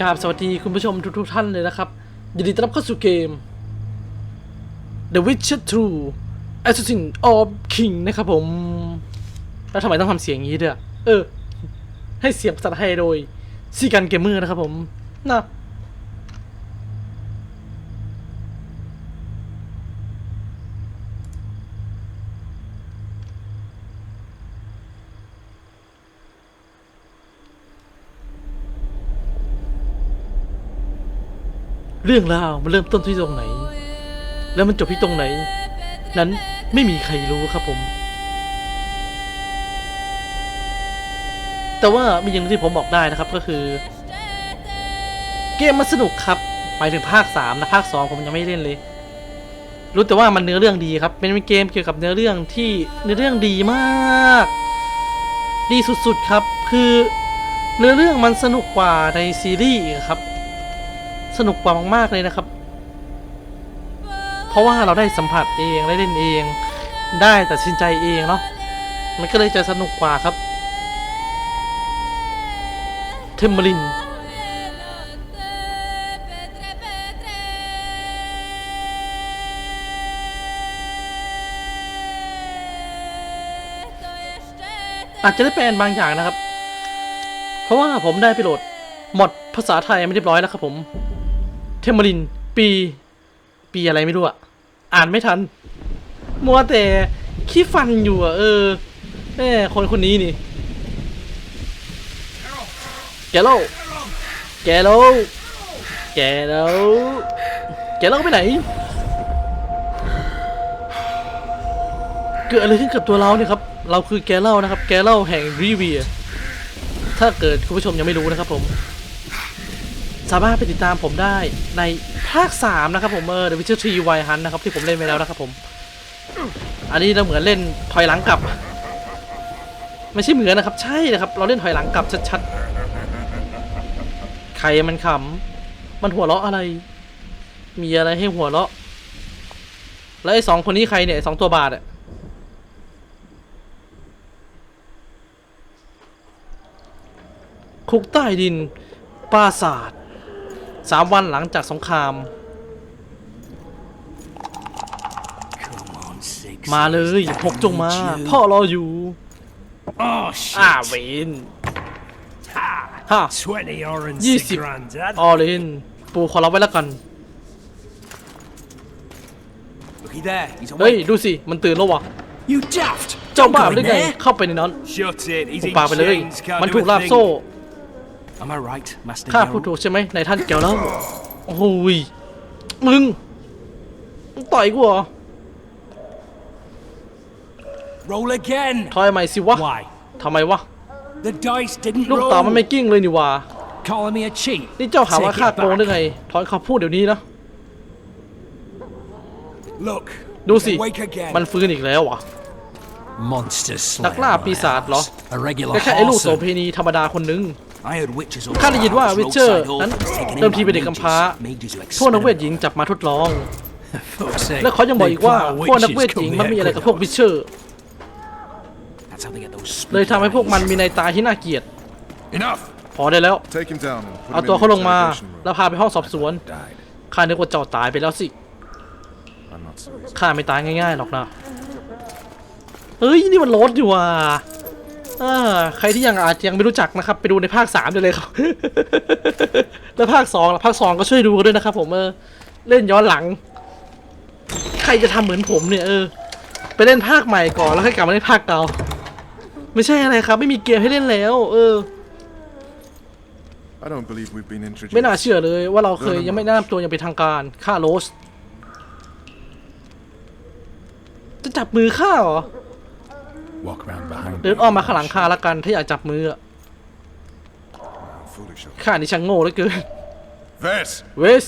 กราบสวัสดีคุณผู้ชมทุกๆท่านเลยนะครับยินดีต้อนรับเข้าสู่เกม The Witcher 2 Assassin of King นะครับผม แล้วทำไมต้องทำเสียงอย่างนี้ด้วยเออ ให้เสียงภาษาไทยโดยซีกันเกมเมอร์นะครับผมนะ เรื่องราวมันเริ่มต้นที่ตรงไหน แล้วมันจบที่ตรงไหน นั้นไม่มีใครรู้ครับผม แต่ว่ามีอย่างที่ผมบอกได้นะครับก็คือ เกมมันสนุกครับหมายถึงภาค3นะภาค 2 ผมยังไม่เล่นเลย รู้แต่ว่ามันเนื้อเรื่องดีครับ เป็นเกมเกี่ยวกับเนื้อเรื่องที่เนื้อเรื่องดีมาก ดีสุดๆครับ คือเนื้อเรื่องมันสนุกกว่าในซีรีส์ครับ สนุกกว่ามากๆเลยนะครับ เพราะว่าเราได้สัมผัสเองได้เล่นเอง ได้ตัดสินใจเองเนาะมันก็เลยจะสนุกกว่าครับเทมเบรินอาจจะได้แปลบางอย่างนะครับ เพราะว่าผมได้ไปโหลดหมดภาษาไทยไม่เรียบร้อยแล้วครับผม เทมเบริน ปี ปีอะไรไม่รู้อะอ่านไม่ทัน มัวแต่ขี้ฟันอยู่อะเออแม่คนคนนี้นี่ แกโลแกโลแกโลแกโลไปไหน เกิดอะไรขึ้นกับตัวเราเนี่ยครับ เราคือแกเล่านะครับ แกเล่าแห่งรีเวีย ถ้าเกิดคุณผู้ชมยังไม่รู้นะครับผม สามารถไปติดตามผมได้ในภาค 3 นะครับผมเออ The Witcher 3 Wild Hunt นะครับ ที่ผมเล่นไปแล้วนะครับผม อันนี้เราเหมือนเล่นถอยหลังกลับ ไม่ใช่เหมือนนะครับ ใช่นะครับ เราเล่นถอยหลังกลับชัดๆ ใครมันขำ มันหัวเราะอะไร มีอะไรให้หัวเราะ แล้วไอ้สองคนนี้ใครเนี่ยสองตัวบาทอะคุกใต้ดินปราสาท สามวันหลังจากสงคราม Come on, six. มาเลยหกจงมา พ่อรออยู่ Oh, shit. อ่าเวน Ha! ฮ่า20 orange ยี่ to สิบ granddad. ออเรนปูขอรับไว้แล้วกัน Looky there, he's เฮ้ย awake. ดูสิ มันตื่นแล้ววะ You daft! เจ้า Don't บ้า go หรื in อไง there. เข้าไปในนั้น Shut it, he's ปุ in ปากไปเลย chains, can't มัน do ถูก a ลาบ thing. โซ่ ข้าพูด Geralt? ถูกใช่ไหมในท่านเกี่ยวแล้ว โอ้โหยมึงมึง ต่อยกูเหรอ Roll again! ทอยใหม่สิวะ Why? ทำไมวะ The dice didn't ลูกเต๋ามันไม่ roll. กิ้งเลยนี่วะ Calling me a cheat. นี่เจ้าหาว่า Take ข้า it โกงได้ back. ไง ถอนคำพูดเดี๋ยวนี้นะ Look, ดู he's สิ awake again. มันฟื้นอีกแล้ววะ Monster นักล่าปีศาจเหรอ A regular ก็แค่ไอ้ลูกโส horse. เพณีธรรมดาคนหนึง I heard witches ข้าได้ยินว่าวิเชอร์นั้นเดิมทีเป็นเด็กกำพร้าพวกนักเวทหญิงจับมาทดลอง และเขายังบอกอีกว่าพวกนักเวทหญิงมันมีอะไรกับพวกวิเชอร์เลยทำให้พวกมันมีในตาที่น่าเกลียด Enough! พอได้แล้ว Take him down and put เอา him ตัว in เขา the ลงมา interrogation room. แล้วพาไปห้องสอบสวน Died. ข้านึกว่าเจ้าตายไปแล้วสิ I'm not serious. ข้าไม่ตายง่ายๆหรอกนะ เฮ้ย นี่มันรถอยู่ว่ะอ่า ใครที่ยังอาจจะยังไม่รู้จักนะครับ ไปดูในภาคสามได้เลยครับ แล้วภาคสองล่ะภาคสองก็ช่วยดูกันด้วยนะครับผมเออเล่นย้อนหลัง ใครจะทำเหมือนผมเนี่ยเออ ไปเล่นภาคใหม่ก่อนแล้วค่อยกลับมาเล่นภาคเก่า ไม่ใช่อะไรครับ ไม่มีเกมให้เล่นแล้ว เออ I don't believe we've been introduced. ไม่น่าเชื่อเลยว่าเราเคยยังไม่แนะนำตัวอย่างเป็นทางการฆ่าโรสจะจับมือฆ่าเหรอ Walk around behind เดินอ้อมมาข้างหลังข้าละกันถ้าอยากจับมืออะ How foolish of ข้านี่ช่างโง่เหลือเกิน Ves! เวส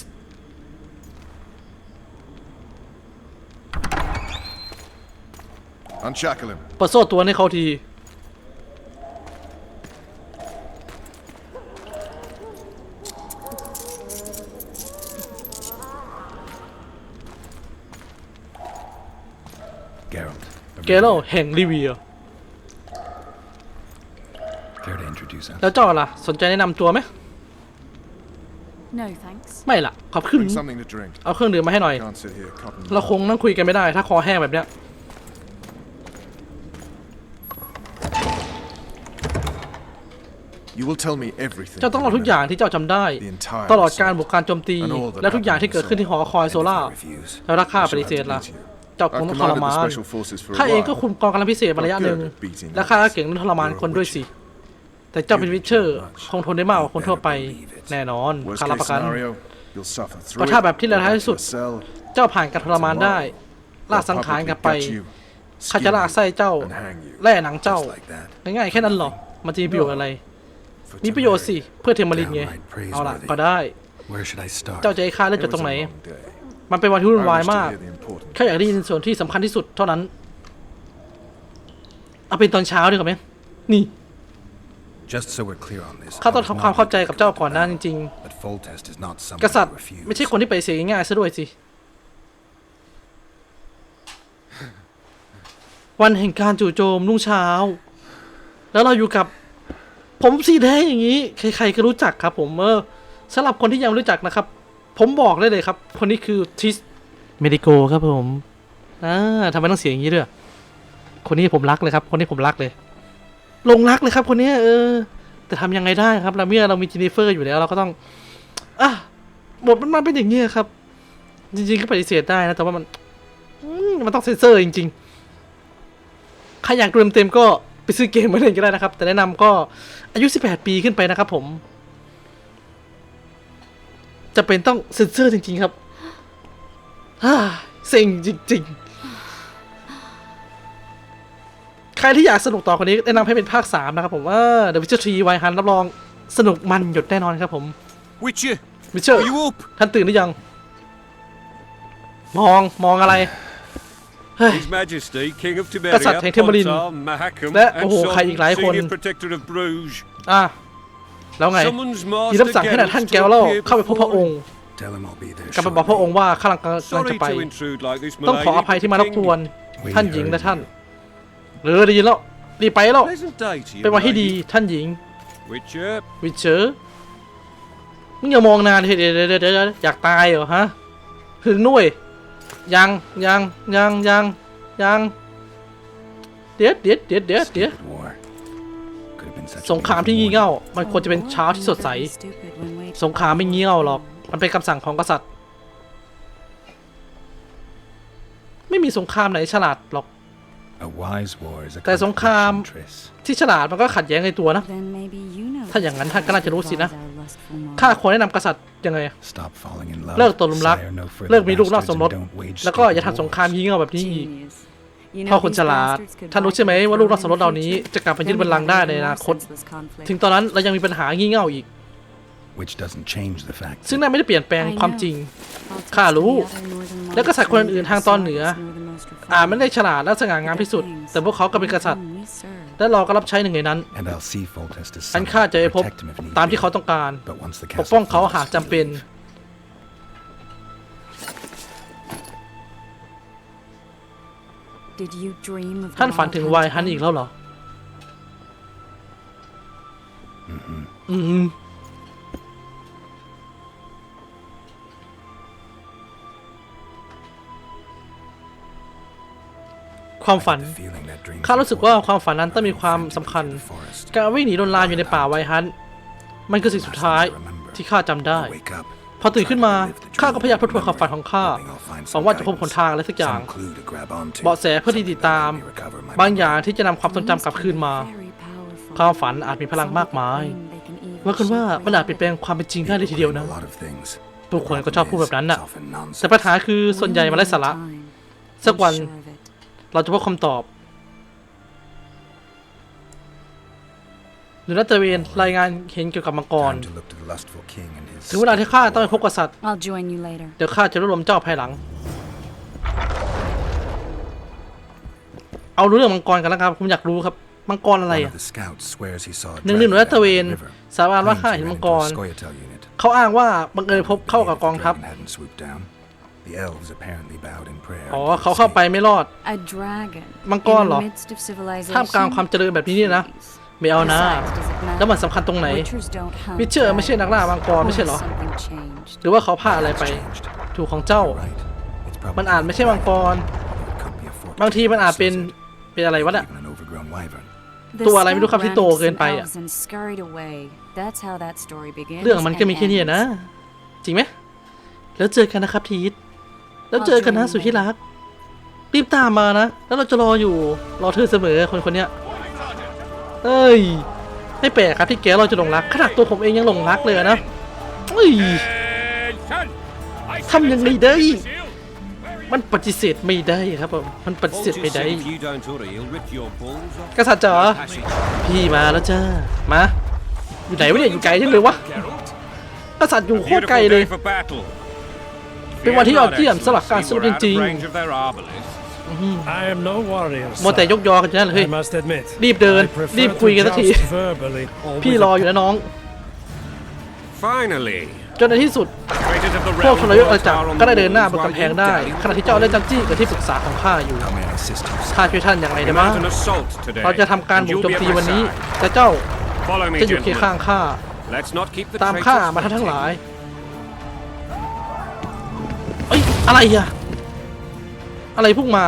Unshackle him. ประโซ่ตัวให้เขาที Geralt. เกโลแห่งลิเวีย แล้วเจ้าล่ะ สนใจแนะนำตัวไหม No, thanks. ไม่ล่ะ ขอบขึ้น Bring something to drink. เอาเครื่องดื่มมาให้หน่อย Can't sit here cotton. เราคงนั่งคุยกันไม่ได้ ถ้าคอแห้งแบบเนี้ย You will tell me everything. เจ้าต้องเล่าทุกอย่างที่เจ้าจำได้ The entire ตลอดการบุกการโจมตี and all that และทุกอย่างที่เกิดขึ้นที่หอคอยโซล่า refuse. แล้วถ้าข้าปฏิเสธล่ะ เจ้าค I've งต้องทร commanded the มาน special forces for a ข้าเองก็ while. คุมกองกำลังพิเศษมาระยะหนึ่ง Not good at beating และข้าก็เก่งเรื่องทรมานคนด้วยสิ แต่เจ้าเป็นวิเชอร์คงทนได้มากกว่าคนทั่วไปแน่นอน Worst ข้ารับ case ประกัน scenario, you'll suffer through ก็ถ้า it, แบบที่เลวร้ายที่สุด go back to your cell, เจ้าผ่านการทรมานได้ล่าสังขารกลับไปข้าจะลากไส้เจ้า and hang you. แล่หนังเจ้า Just like that. ง่ายๆแค่นั้นหรอมันจะมีประโยชน์อะไร For มีประโยชน์สิเพื่อเทมมารินไง Downright เอาล่ะ praiseworthy. ก็ได้ Where should I start? เจ้าจะให้ข้าเริ่ม It จาก was ตรง a ไหน long day. มันเป็นวันที่วุ่น I วาย wish to มาก hear the important แค่อยากได้ยินส่วนที่สำคัญที่สุดเท่านั้นเอาเป็นตอนเช้าดีกว่าไหมนี่ Just so we're clear on this. ข้าต้อง I was ทำความ not เข้าใจกับเจ้าก่อนหน้าจริง But Foltest is not ๆ someone กษัตริย์ to refuse. ไม่ใช่คนที่ไปเสียง่ายๆซะด้วยสิ วันแห่งการจู่โจมรุ่งเช้า แล้วเราอยู่กับ ผมสีแดงอย่างนี้ ใครๆก็รู้จักครับ ผมเออสำหรับคนที่ยังไม่รู้จักนะครับ ผมบอกได้เลยครับ คนนี้คือทิสเมดิโกครับผมอ่าทำไมต้องเสียงอย่างนี้ด้วยคนนี้ผมรักเลยครับ คนนี้ผมรักเลย ลงรักเลยครับคนนี้เออ แต่ทำยังไงได้ครับเราเมื่อเรามีจินนิเฟอร์อยู่แล้วเราก็ต้องอะบทมันมาเป็นอย่างนี้ครับ จริงๆก็ปฏิเสธได้นะ แต่ว่ามันมมันต้องเซ็นเซอร์จริงๆใครอยากดูเต็มก็ไปซื้อเกมมาเล่นก็ได้นะครับ แต่แนะนำก็อายุ 18 ปีขึ้นไปนะครับผม จะเป็นต้องเซ็นเซอร์จริง ๆ ครับฮ่าเซ็งจริง ๆ ใครที่อยากสนุกต่อคนนี้แนะนำให้เป็นภาค 3 นะครับผมว่า The Witcher 3 Wild Hunt รับรองสนุกมันหยดแน่นอนครับผม Witcher, Witcher are you up? ท่านตื่นหรือยัง มอง มองอะไรเฮ้ย His Majesty, King of กษัตริย์ Tiberia, แห่งเทมริน Pontar, Mahakam, และ and โอ้โหใครอีกหลาย Son, คน Senior Protector of Bruges, อะแล้วไง summons มี Master รับสั่งให้นายท่าน Geralt แกว to โล appear เข้าไปพบพระองค์ before- Tell him I'll be there กลับไปบอกพระองค์ shortly. ว่าข้ากำลังกำลัง Sorry จะไป to intrude like this, my ต้องขออ lady, ภัย but ที่ the มารบ king- กวน We ท่านหญิง heard และท่าน you. เออได้ยินแล้วรีบไปแล้ว Pleasant day to you, เป็นวันที่ดี lady. ท่านหญิง Witcher, วิเชอร์มึงอย่ามองนานเดี๋ยวเดี๋ยวเดี๋ยวเดี๋ยวอยากตายเหรอฮะถึงนุ่ยยังยังยังยังยังเดี๋ยวเดี๋ยวเดี๋ยวเดี๋ยวเดี๋ยว Stupid war. Could have been such a สงครามที่งี่ beautiful เง่า มันควรจะเป็นเช้าที่สดใส สงครามไม่งี่เง่าหรอก มันเป็นคำสั่งของกษัตริย์ ไม่มีสงครามไหนฉลาดหรอก แต่สงคราม conflict of interests. ที่ฉลาดมันก็ขัดแย้งในตัวนะ ถ้าถ้าออย่าย่างงนั้นั้นนท่าท่านนก็ก็น่าน่าจะจะรู้รู้สิสินะนะข้าควรแนะนำกษัตริย์ยังไง Stop falling in love. เลิกตกหลุมรัก desire no further เลิกมีลูกนอกสมรส bastards and don't wage แล้วก็อย่า stupid ทำสงคราม wars. งี่เง่าแบบนี้อีกพ่พ่ออคคนนฉฉลาลาดดท่าท่านนรู้รู้ใช่ใช่ไหไหมมว่าว่าลูลูกกนนออกกสสมมรรสสเหเหล่าล่านี้นี้จะกลับมายึดบัลลังก์ได้ในอนาคต ถึงตอนนั้นเรายังมีปัญหางี่เง่าอีก Which doesn't change the fact ซึ่ง that นั่นไม่ได้เปลี่ยนแปลงความจริง ข้ารู้ แล้แล้ววก็ก็สัสัตตว์ว์คคนนอื่อื่นนๆทาทางงตตออนนเหเหนืนือ ออ่าไม่ได้ฉลาดและสง่างามที่สุด แต่พวกเขาก็เป็นกษัตริย์ และเราก็รับใช้หนึ่งในนั้น and I'll see Foltest as อัน son ข้าจะไปพบ protect him if need ตามที่ be. เขาต้องการ But once the ปก castle ป้องเขา falls, หากจำเป็นท่านฝันถึงวายฮันอีกแล้วเหรอ อืม ความฝันข้ารู้สึกว่าความฝันนั้นต้องมีความสำคัญ การวิ่งหนีโดนลามอยู่ในป่าไวฮันมันคือสิ่งสุดท้ายที่ข้าจำได้ พอตื่นขึ้นมาข้าก็พยายามทบทวนความฝันของข้าหวังว่าจะพบหนทางอะไรสักอย่างเบาะแสเพื่อที่ติดตาม บางอย่างที่จะนำความทรงจำกลับคืนมา ความฝันอาจมีพลังมากมายว่ากันว่ามันอาจเปลี่ยนแปลงความเป็นจริงได้เลยทีเดียวนะผู้คนก็ชอบพูดแบบนั้นน่ะ แต่ปัญหาคือส่วนใหญ่มันไร้สาระ สักวัน เราจะพบคำตอบหรือนัตเตเวนรายงานเห็นเกี่ยวกับมังกร Time to look to the lustful king and his ถึงเวลาที่ข้าต้องไปพบกษัตริย์ I'll join you later. เดี๋ยวข้าจะรวบรวมเจ้าภายหลัง เอารู้เรื่องมังกรกันแล้วครับผมอยากรู้ครับมังกรอะไร One อะ of the scouts swears he saw a หนึ่งหนึ่งห dragon นูรัตเวน down the river. สาบานว่า Claims ข้า he เห็น ran มัง into ก a ร Scoia'tael unit. เขาอ้างว่าบังเอิญพบเข้ากับ If กอง the ทัพ the elves apparently bowed in prayer อ๋อ until เขาเข้าไป escape. ไม่รอด A dragon มังกรเหรอท่ามกลางความเจริญแบบนี้เนี่ยนะ ไม่เอานะ แล้วมันสำคัญตรงไหนวิเชอร์ไม่ใช่นักล่ามังกรไม่ใช่เหรอ changed. หรือว่าเขาพลาดอะไรไป Changed. ถูกของเจ้า You're right. It's probably มันอาจไม่ใช่มังกร It could be a fortress บางทีมันอาจเป็น suicide, เป็นอะไรวะน่ะ even an overgrown wyvern. The ตัวอะไรไม่รู้ครับ scout ที่โต grabbed เกิน some ไปอะ elves and scurried away. That's how that story begins เรื่องมันก็มี and แค่นี้ ends. นะจริงไหม แล้วเจอกันนะครับทีท แล้วเจอกันนะสุดที่รัก รีบตามมานะ แล้วเราจะรออยู่ รอเธอเสมอคนคนเนี้ย เอ้ย ไม่แปลกครับที่แกเราจะหลงรัก ขนาดตัวผมเองยังหลงรักเลยนะเอ้ย Attention! I Thăm said nhân it's ly a đi. business deal. มันปฏิเสธไม่ได้ครับผม มันปฏิเสธไม่ได้ กษัตริย์จ๋าพี่มาแล้วจ้า มา อยู่ไหนวะเนี่ยอยู่ไกลจังเลยวะ กษัตริย์อยู่โคตรไกลเลย เป็นวันที่ยอด Fear เยี่ยม not, สำหรับการ Excellency. สู้ We're จ out ริง of range of their arbalists. I am no warrior. ๆมัวแต่ยกยอกันอยู่นั่นเลยเฮ้ย I must admit. รีบเดิน I prefer รีบคุยกันสัก to ที joust verbally or พี่ with ร a ออยู่นะน้อง Finally, จนในที่สุด traitors of the พวก realm ทรยศอา brought จักร our ก็ได้เดินหน้าบน while กำแพง you ได้ dallied ขณะที่เจ้าได้จังจี้กับที่ปรึกษาของข้าอยู่ How may I assist you? sir? ข้าช่วยท่านอย่างไร We ได้บ้าง mount an assault today. เราจะทำการ and บุก you'll โจม be at ตี my วันนี้ side. แต่เจ้า Follow me, จะอยู่เคียงข้าง gentlemen. ข้า Let's not keep the ตาม traitors ข้ามาท่านทั้งห waiting. ลาย อ้ยอะไรอะ อะไรพุ่งมา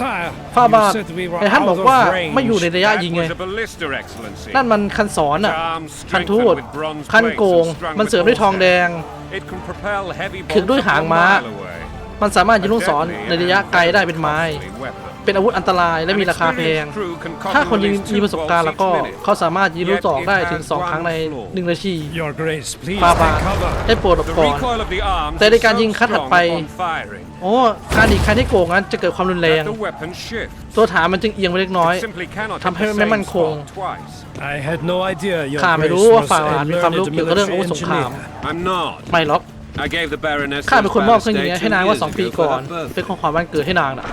Sire, ฟาบา you ท said we were แต่ท่าน out บอก of ว่า range. ไม่อยู่ในระยะ That ยิงไง was a ballista, Excellency. นั่นมันคันสอนอะ Charms คันทูต strengthened with bronze คัน plates โกง and strung มัน with เสริมด้วยทองแดง horsehair. It can propel heavy ขึง bolts ด้วย up หาง to a ม้า mile away. มันสามารถยิงลูกศร A ในระยะ deadly ไกล and ได้เป็นไม้ costly weapon. เป็นอาวุธอันตรายและมีราคาแพง An experienced crew can cock ถ้า and คนยิง release มี two ประสบการณ์แล้วก็ bolts each minute. เขาสามารถยิงลูกศรได้ถึง 2 ครั้งใน1นาที Your Grace, please ฟาบา take cover. ได้โปรดหลบ The ก่อน recoil of the arms แต่ใน is การ so ยิงคัดถัด strong ไป upon firing โอ้การอีกคันที่โกงนั้นจะเกิดความรุนแรง that the weapon shift. ตัวฐานมันจึงเอียงไปเล็กน้อย It simply cannot ทำ hit ให้ the ไม่ same มั่นคง spot twice. I had no idea your ข้าไม่ Grace รู้ว่า was ฝ่าบาท a มีความรู้ learned เกี่ยวกับเรื่องอาวุธ military สงคราม engineer. I'm not. ไม่หรอก I gave the Baroness ข้าเป็นคนมอบเครื่อง those นี้ ballast ให้นาง two ว่า years สองปี ago ก่ for อน her birthday. เป็นของขวัญวันเกิดให้นางน่ะ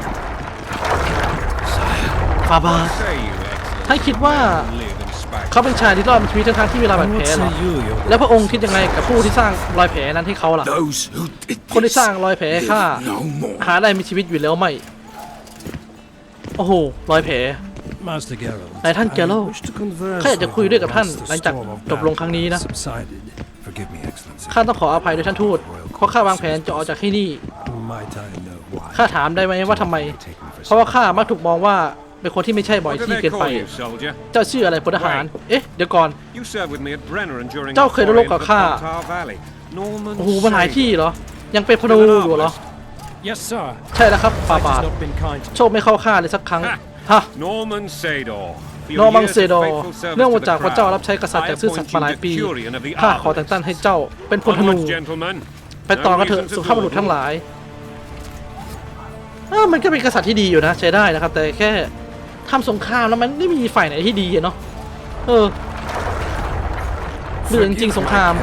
ฟาบาท Say you, Excellency, ท่านคิดว่า live in spite เขาเป็นชายที่รอดมีชีวิตทั้งๆที่มีรอยบาด And แผล what เหรอ say you, your แล้วพระองค์คิดยังไงกับผู้ที่สร้างรอยแผลนั้นให้เขาล่ะ Those who did คนที่ this สร้างรอยแผลให้ข้า live no more. หาได้มีชีวิตอยู่แล้วไหมโอ้โห รอยแผล Master Geralt? นายท่าน Geralt I wish to converse ข้าอยากจะคุยด้วยกับท่าน once the หลังจาก storm of จบลงครั้งนี้นะ battle subsided. Forgive me, Excellency. ข้าต้องขออภัยด้วยท่านทูต เพราะข้าวางแผนจะออกจากที่นี่ Might I know why? ข้าถามได้ไหมว่าทำไม Take me for เพราะว่าข้ามักถูกมองว่า เป็นคนที่ไม่ใช่บ่อย What do ที่ they เกินไป call you, soldier? เจ้าชื่ออะไรพลทหาร เอ๊ะ เดี๋ยวก่อน You served with me at Brenneran during เจ้า our เคยร foray บกับ into the ข้า Pontar Valley. Norman โอ้โหมันหลาย Sagan. ที่เหรอ ยังเป็นพนูอยู่เหรอ Yes, sir. ใช่แล้วครับฟา Fate บา has ท not been kind to โชคไม่เข้าข้าเลยสักครั้ง ฮะ Norman Sador. For your นอร์มัง years เซ of ดอ faithful service เนื่อง to มา the จากพระเจ้า crown, รับใช้กษัตริย์ I อย่างซื่อสัต appoint ย์มาหลาย you ปี Decurion of the ข้าขอแต่งตั้ง Arbalest. ให้เจ้าเป็นพลธนู Onwards, gentlemen. ไปต่อกันเถอะ No reason to สุภาพบุรุษ dawdle. ทั้งหลายเออมันก็เป็นกษัตริย์ที่ดีอยู่นะ ใช้ได้นะครับ แต่แค่ ทำสงครามแล้วมันไม่มีฝ่ายไหนที่ดีอะเนาะเออเรื่องจริงๆสงคราม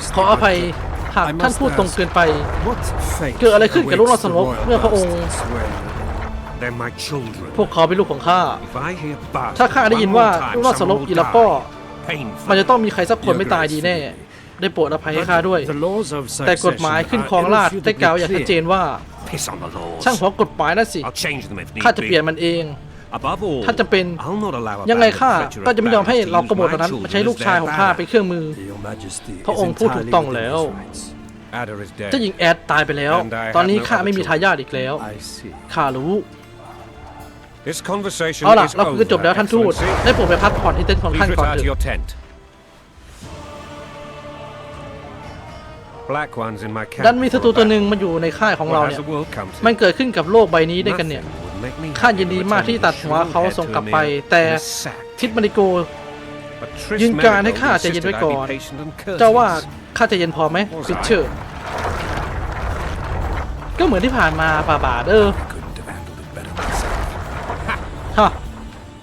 Just ขออภัยหากท่านพูดตรงเกินไป What fate เกิดอะไรขึ้นกับลูกราชสลบ awaits the เมื่อพระองค์ bastards when They're my children. พวกเขาเป็นลูกของข้า If I hear bastard ถ้าข้าได้ยิน one ว่า more time, ลูกราชสลบ someone อี will กแล้วก็ die. Painful. มันจะต้องมีใครสักคนไม่ตายดีแน่ ได้โปรดอภัยให้ข้าด้วย The laws of แต่กฎหมายขึ้นครองราชย์ได้กล่าวอย่างชัดเจนว่า Piss on the laws. ช่างหัวกฎหมายนั่นสิ I'll change them if need ข้าจะเปลี่ยน be. มันเอง Above all, ถ้าจะเป็น I'll not allow a ยังไง band of ข้า treacherous ก็จะไม่ยอมให้ barons เรา to ก use บฏ my นั้น children มาใช้ลูก as ชาย their ของข้าเป็น banner. เครื่องมือ Your Majesty พระ is องค์พูดถูก entirely ต้อง within แล้ว his rights. Ada is dead. เจ้าหญิงแอดตายไปแล้ว And I have ตอนนี้ no ข้าไม่มี other ทายาทอีกแล้ว I see. ข้ารู้ This conversation เอาล่ะ is เราคุยกันจบแล้ว over, ท่านทูต Excellency. ได้โปรดไปพักผ่อนที่เต็นท์ของ Please ท่านก่อน retire เถ to อะ your tent. Black ones in my camp. ดันมีศัตรู for a ตัวหนึ่ง battle. มาอยู่ในค่ายของเรา What เนี่ has ย the world come to? มันเกิดขึ้นกับโลกใบนี้ด้วยกันเนี่ย Nothing would make me ข้า happy ยินดี than มากที่ returning ตัดหัว the เขา shrewd ส่ง head กลับ to ไป Emir แต่ in a sack. ทิศมาริโก But Triss ยืนการให้ Merigold ข้าใจเย็น insisted ไว้ก่อน I be patient and courteous. เจ้าว่าข้าใจเย็นพอไหมฟิชเชอร์ก็เหมือนที่ผ่านมาป่าบาทเออ I couldn't have handled it better myself. ฮะ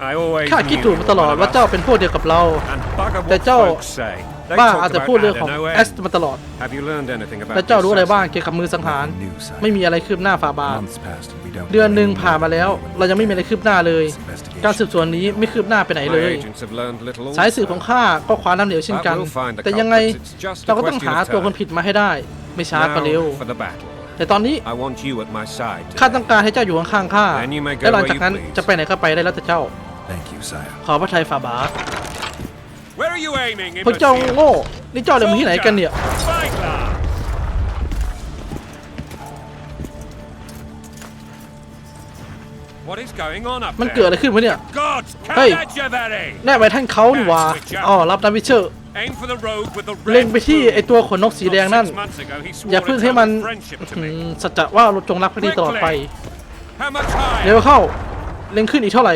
I always ข้าคิดถูกมาตลอดว่าเจ้าเป็นพวกเดียวกับเรา And bugger what แต่เจ้า folks say. They บ้า talk อาจจะ about พูดเรื่อง Ada ของ no แอส end. มาตลอด Have you learned anything about แล้วเจ้ารู้อะไร this บ้าง assassin? เกี่ยวกับมือสังหาร Nothing new, sire. ไม่มีอะไรคืบหน้าฝ่าบาท Months passed and we don't เดือน know หนึ่ง any ผ่านมาแล้ว more เรายังไม่มีอะไรคืบหน้าเลย investigation. การสืบสวนนี้ไม่คืบหน้าไปไหนเล My ย agents have learned little สายสืบ also. ของข้าก็คว้าน้ำเหลวเช่นกัน But we'll find the แต่ยังไง culprits. It's just a เราก็ต้อง question หา of ตัวคน time. ผิดมาให้ได้ ไม่ช้าก็เร็ว Now for the battle. แต่ตอนนี้ I want you at my side. ข้า today. ต้องการให้เจ้าอยู่ข้างๆข้า Then you may go และหลัง where จากนั้น you please. จะไปไหนก็ไปได้แล้วแต่เจ้า Thank you, sire. ขอพระทัยฝ่าบาท พวกเจ้า imbecile? โง่นี่เจ้าเดินมาที่ไหนกันเนี่ย Spyglass! What is going on up มันเกิด there? อะไรขึ้นวะเนี่ย Gods, Hey. Cadagevari! แน่ไปท่านเขานี่หว่าอ๋อ รับดันวิเชอร์ Aim for the rogue with the เล็ง red ไปที่ plume. ไอตัวขนนกสีแดงนั่น Six months ago, he swore อย่า an เพิ่งให้มัน eternal friendship to อื me. มสัจจะว่าเราจงรักภักดีตลอดไป How much เร็ว higher? เข้า เล็งขึ้นอีกเท่าไหร่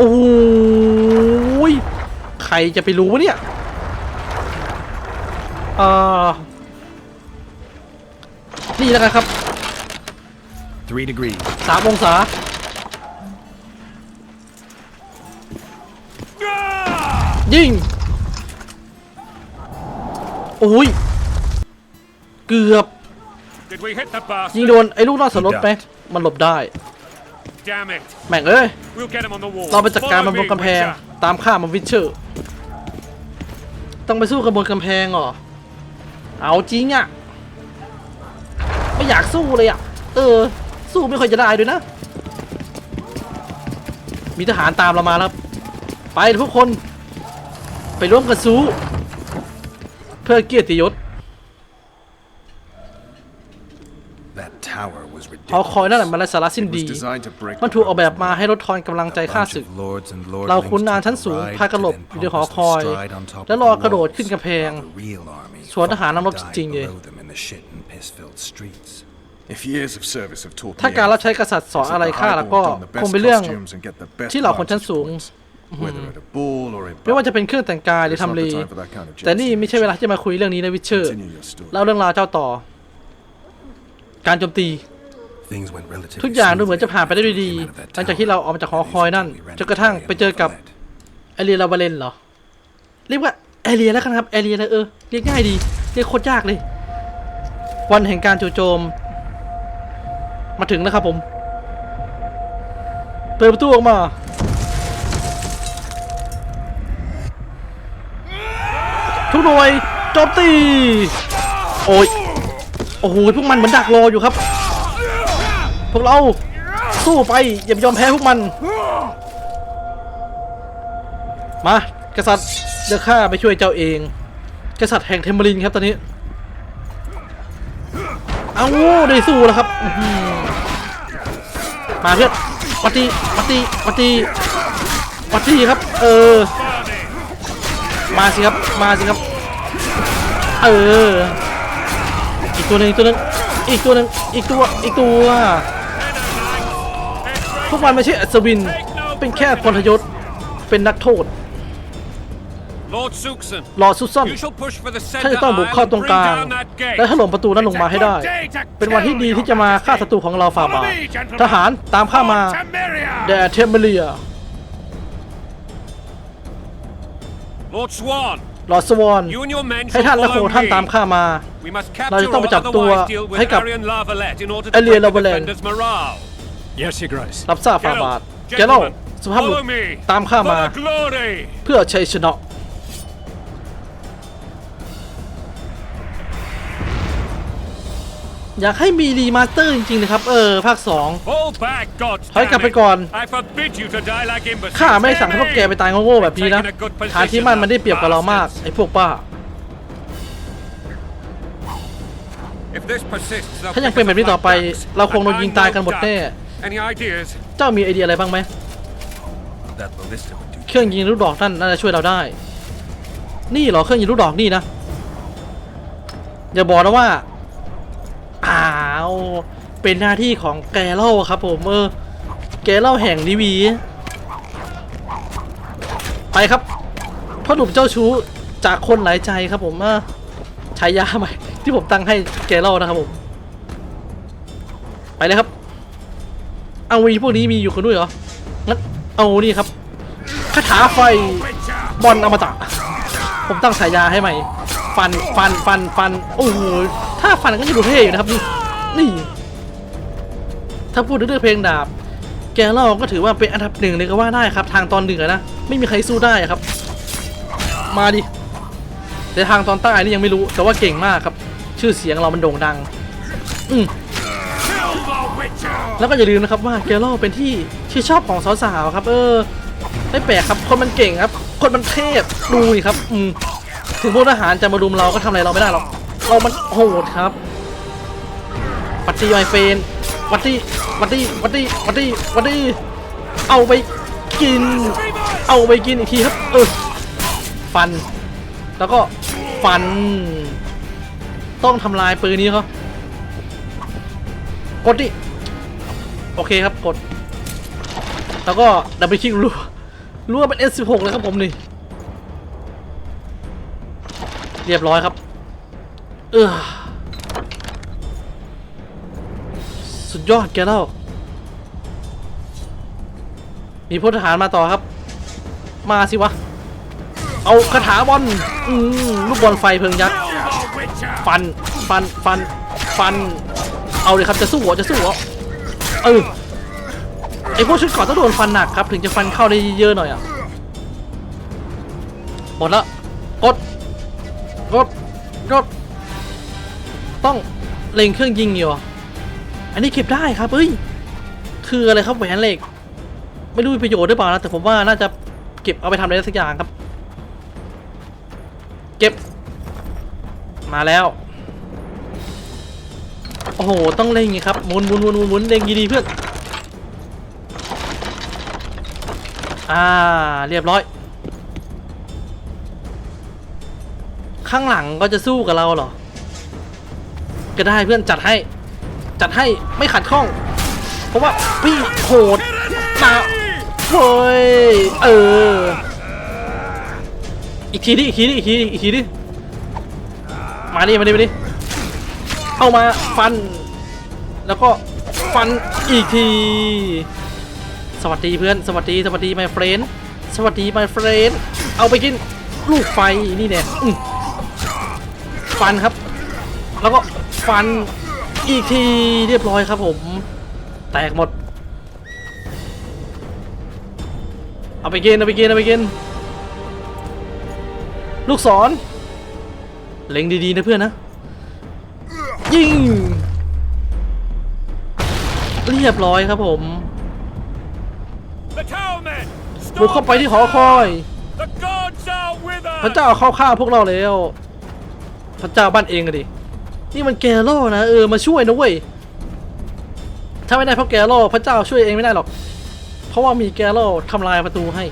โอ้ยใครจะไปรู้วะเนี่ยเอ่อนี่แล้วกันครับ Three degrees. สามองศา ยิง โอ้ย เกือบ Did we hit the ยิง bastard? โดนไอ้ลูกนอกสนรถไหมมันหลบได้ Damn it. แม่งเอ้ย We'll get him on the wall. เราไปจัดการมัน Follow บน me, กำแพง Witcher. ตามข้ามันวิเชอร์ ต้องไปสู้กันบนกำแพงเหรอ เอาจริงอะไม่อยากสู้เลยอะเออ สู้ไม่ค่อยจะได้ด้วยนะ มีทหารตามเรามาแล้วครับไปทุกคน ไปร่วมกันสู้ เพื่อเกียรติยศ หอคอย ridiculous. นั่นแหละมันไร้สาระสิ้น It was ดี designed to break มันถูกออกแบบมาให้ลดทอนกำลังใจ A ข้า bunch ศึก of lords and เรา lordlings ขุนนาง took ชั้น a สูง ride พากันหลบ to then อยู่ในหอคอย pompously stride on top แล้ว of รอ the กระโดด walls, ขึ้นกำแพง while the real army สวนทหารนรก died จริงๆเลย below them in the shit and piss-filled streets. If years of service have taught ถ้า me การรับ anything, ใช้กษัตริย์สอน it's อะไร that the ข้า High แล้ว Lord ก็ don the คง best เป็นเรื่อง costumes and get the best ที่เหล่าคนชั้น vantage สูง points, whether at a ball or in ไม่ว่าจะ battle. เป็นเครื่องแต่งกายหรือ It's not ทำเล the time for that kind of แต่นี่ไม่ใช่เวลาที่จะมาคุยเรื่องนี้นะวิเชอร์ Continue your story. เล่าเรื่องราวเจ้าต่อ การโจมตี Things went relatively ทุกอย่างดูเหมือนจะ smoothly ผ่านไปได้ด้วยดี before we came out of that หลังจากที่เราออกมาจากหอคอยนั่น tower. We ran จนกระทั่ง into ไปเจอกับ Elena เอเรียลาบาเลนเหรอเรียกว่าเอเรียแล้วกันครับเอเรียนะเออเรียกง่ายดีเรียกโคตรยากเลย วันแห่งการจู่โจม มาถึงแล้วครับผมเปิดประตูออกมาทุกหน่วยโจมตีโอ้ยโอ้โหพวกมันเหมือนดักรออยู่ครับ พวกเราสู้ไปอย่าไปยอมแพ้พวกมัน มากษัตริย์เดี๋ยวข้าไปช่วยเจ้าเอง กษัตริย์แห่งเทมเบรินครับตอนนี้ เอาได้สู้แล้วครับมาเพื่อนมาตีมาตีมาตีมาตีครับ เออ มาสิครับมาสิครับ เออ อีกตัวหนึ่งอีกตัวหนึ่งอีกตัวหนึ่งอีกตัวอีกตัว พวกมันไม่ใช่อัศวิน เป็นแค่พลทยศ เป็นนักโทษ Lord Suxon, รอซุซอน you shall push for the ท่าน center จะต้องบุก aisle เข้า and ตรง bring กลาง down that gate. และถล่มประตูนั้นลงมาให้ได้ เป็นวันที่ดีที่จะมาฆ่าศัตรูของเราฝ่าบาททหารตามข้ามา แด่เทมเบเลีย Lord Swan, ลอร์ดสวอน you and your men ให้ shall ท่านและโค follow ท่านตาม me. ข้ามา We must เรา capture จะต้องไป or จับตัว otherwise deal with ให้กับ Arian Lavalette in order to เอเลีย break the ลาเวเลน defenders' morale. Yes, Your Grace. รับทราบฝ่าบาท Geralt, แกโล gentlemen, สุภาพบุรุษ follow me ตามข้า for มา the glory. เพื่อชัยชนะอยากให้มีรีมาสเตอร์จริง ๆ นะครับ เออ ภาค2 Fall back, God ถอยกลับไปก่อน I forbid you to die like imbeciles. ข้าไม่สั่งให้พวกแกไปตายโง่ๆแบบนี้นะฐานที่มันมันได้เปรียบกับเรามาก ไอ้พวกป้า If this persists, they'll ถ้ายัง pick เป็น us แบบนี้ up ต่อ like ไป ducks. เราคงโดน And ยิง I'm ตาย no กันหมด duck. แน่ Any ideas? เจ้ามีไอเดียอะไรบ้างไหม That ballista would do เครื่องยิงลูกดอกนั่นน่าจะช่วยเราได้ นี่เหรอเครื่องยิงลูกดอกนี่นะ อย่าบอกนะว่า อ้าว เป็นหน้าที่ของแกเล่าครับผมเออ แกเล่าแห่งดีวี ไปครับพ่อหนุ่มเจ้าชู้จากคนหลายใจครับผมเออใช้ยาใหม่ ที่ผมตั้งให้แกเล่านะครับผม ไปเลยครับ เอาวีพวกนี้มีอยู่คนด้วยเหรองั้นเอานี่ครับคาถาไฟบอลอมตะ ผมตั้งฉายาให้ใหม่ ฟันฟันฟันฟันโอ้โหถ้าฟันก็จะดูเท่อยู่นะครับนี่นี่ ถ้าพูดถึงเรื่องเพลงดาบ แกเล่าก็ถือว่าเป็นอันดับหนึ่งเลยก็ว่าได้ครับ ทางตอนเหนือนะ ไม่มีใครสู้ได้ครับ มาดิแต่ทางตอนใต้นี่ยังไม่รู้ แต่ว่าเก่งมากครับ ชื่อเสียงเรามันโด่งดัง อืม แล้วก็อย่าลืมนะครับว่าเกลโลเป็นที่ที่ชอบของสาวๆครับ เออไม่แปลกครับคนมันเก่งครับ คนมันเทพดูดิครับ อืมถึงพวกทหารจะมารุมเราก็ทำอะไรเราไม่ได้หรอกเรามันโหดครับปัตตี้ไมเฟนวัตตี้วัตตี้วัตตี้วัตตี้วัตตี้เอาไปกิน เอาไปกินอีกทีครับ เออฟัน แล้วก็ฟัน ต้องทำลายปืนนี้เขากดดิ โอเคครับกด แล้วก็ดับเบิลคลิกรัวรัวเป็น S16 เลยครับผมนี่เรียบร้อยครับ เออสุดยอดแกแล้วมีพลทหารมาต่อครับ มาสิวะ เอาคาถาบอลอืมลูกบอลไฟเพลิงยักษ์ฟัน ฟัน ฟัน ฟัน เอาเลยครับ จะสู้เหรอจะสู้เหรอ เออไอพวกชุดเก่อนต้องโดนฟันหนักครับ ถึงจะฟันเข้าได้เยอะหน่อยอะหมดละกดกดกดต้องเล็งเครื่องยิงอยู่อันนี้เก็บได้ครับเอ้ยคืออะไรครับแหวนเหล็ก ไม่รู้มีประโยชน์หรือเปล่านะแต่ผมว่าน่าจะเก็บเอาไปทำอะไรสักอย่างครับ เก็บ มาแล้ว อ้โห ต้องเล็งไงครับหมุนหมุนหมุนหมุนหมุนเล็งดีๆเพื่อน อ่า เรียบร้อย ข้างหลังก็จะสู้กับเราเหรอ ก็ได้เพื่อนจัดให้ จัดให้ไม่ขัดข้อง เพราะว่าพี่โหดมาเว้ย เออ อีกทีดิ อีกทีดิ อีกทีดิอีกทีดิ มาดิ มาดิ มาดิ เอามาฟัน แล้วก็ฟันอีกที สวัสดีเพื่อน สวัสดี สวัสดี my friend สวัสดี my friend เอาไปกินลูกไฟนี่เนี่ยฟันครับ แล้วก็ฟันอีกทีเรียบร้อยครับผม แตกหมด เอาไปกินเอาไปกินเอาไปกิน ลูกศรเล็งดีๆนะเพื่อนนะ ยิง เรียบร้อยครับผม The cowmen! บุกเข้าไปที่หอคอย The gods are with us! พระเจ้าเข้าข้างพวกเราแล้ว พระเจ้าบ้านเองอะดิ นี่มันแกโร่นะเออมาช่วยนะเว้ย ถ้าไม่ได้เพราะแกโร่พระเจ้าช่วยเองไม่ได้หรอก เพราะว่ามีแกโร่ทำลายประตูให้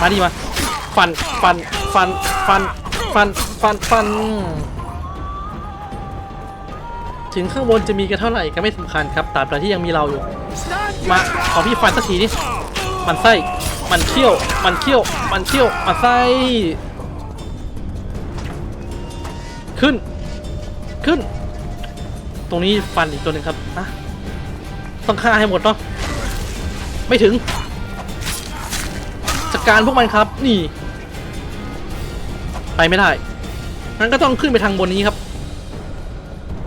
มาดิมา ฟัน ฟัน ฟัน ฟัน ฟัน ฟัน ฟัน ถึงข้างบนจะมีกันเท่าไหร่ก็ไม่สำคัญครับตราบใดที่ยังมีเราอยู่ มาขอพี่ฟันสักทีดิมันไส้มันเขี้ยว มันเขี้ยว มันเขี้ยวมันไส้ขึ้น ขึ้น ตรงนี้ฟันอีกตัวหนึ่งครับนะต้องฆ่าให้หมดเนาะไม่ถึงจัดการพวกมันครับ นี่ ไปไม่ได้งั้นก็ต้องขึ้นไปทางบนนี้ครับ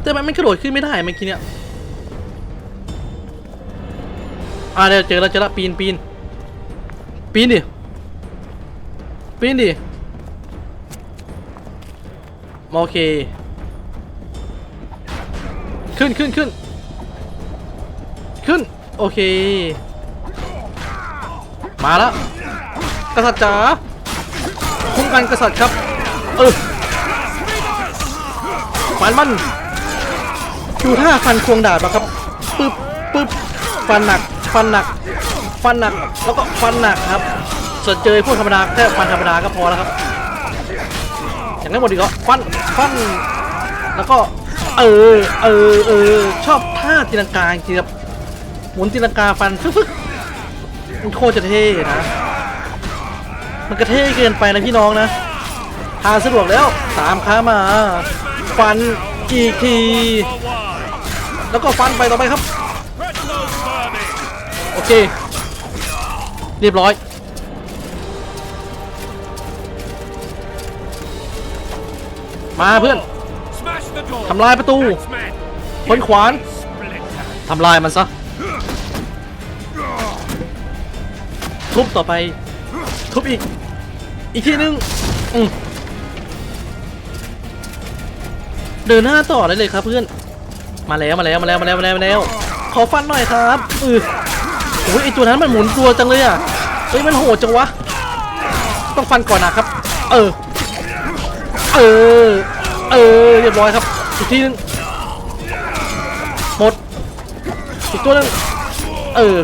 แต่มันไม่กระโดดขึ้นไม่ได้เมื่อกี้เนี่ยอ่าเดี๋ยวเจอแล้วเจอแล้วปีนปีนปีนดิปีนดิโอเค ขึ้นขึ้นขึ้นขึ้น โอเค มาแล้วกษัตริย์จ๋าคุ้มกันกษัตริย์ครับ เออฟันมัน ดูท่าฟันควงดาบมาครับปึ๊บปึ๊บฟันหนัก ฟันหนัก ฟันหนัก แล้วก็ฟันหนักครับ ส่วนเจอพวกธรรมดาแค่ฟันธรรมดาก็พอแล้วครับอย่างนั้นหมดดีก็ฟัน ฟัน แล้วก็ เออ เออ เออ ชอบท่าตีลังกาจริงครับ หมุนตีลังกาฟัน ฟึกๆมันโคตรจะเท่นะ มันก็เท่เกินไปนะพี่น้องนะทางสะดวกแล้ว ตามค้ามา ฟันอีกที แล้วก็ฟันไปต่อไปครับ โอเค เรียบร้อย มาเพื่อนทำลายประตูพ้นขวานทำลายมันซะ ทุบต่อไป ทุบอีก อีกทีนึงเดินหน้าต่อได้เลยครับเพื่อน มาแล้วมาแล้วมาแล้วมาแล้วมาแล้วมาแล้ว ขอฟันหน่อยครับอือโอ้ยไอตัวนั้นมันหมุนตัวจังเลยอะเฮ้ยมันโหดจังวะ ต้องฟันก่อนนะครับ เออ เออ เออเรียบร้อยครับอีกทีนึงหมดอีกตัวนึงเออ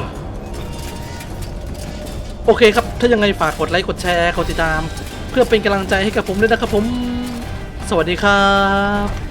โอเคครับ ถ้ายังไงฝากกดไลค์กดแชร์กดติดตาม เพื่อเป็นกำลังใจให้กับผมด้วยนะครับผม สวัสดีครับ